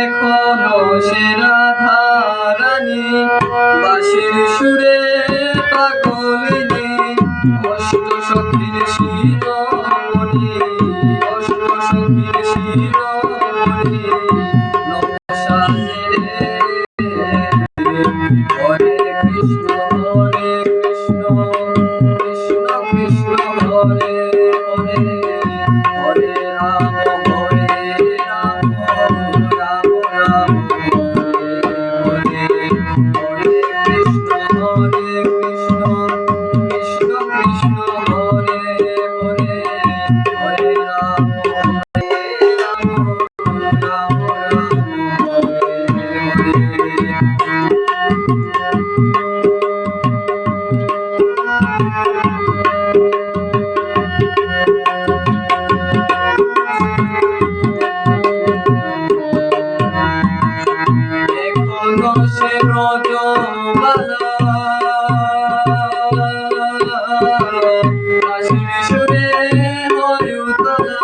এখনও সে রাধা রানী বাঁশির সুরে পাগলিনী অষ্ট সখীর শিরোমণি অষ্ট সখীর শিরোমণি। এখনও সে ব্রজবালা হাসির সুরে হরিতলা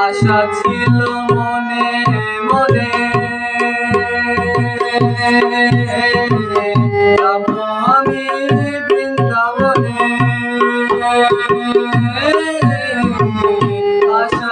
আশা ছিল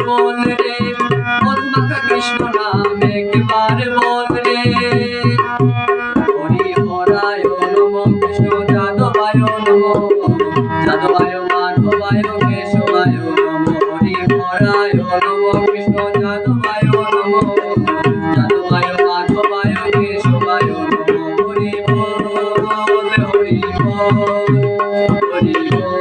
বল রে মধুমাখা কৃষ্ণ নাম একবার বল রে হরি হরায় নম কৃষ্ণ যাদবায় নম যাদবায় মাধবায় কেশবায় নম হরি হরায় নম কৃষ্ণ যাদবায় নম যাদবায় মাধবায় কেশবায় নম হরি বল হরি বল হরি বল হরি বল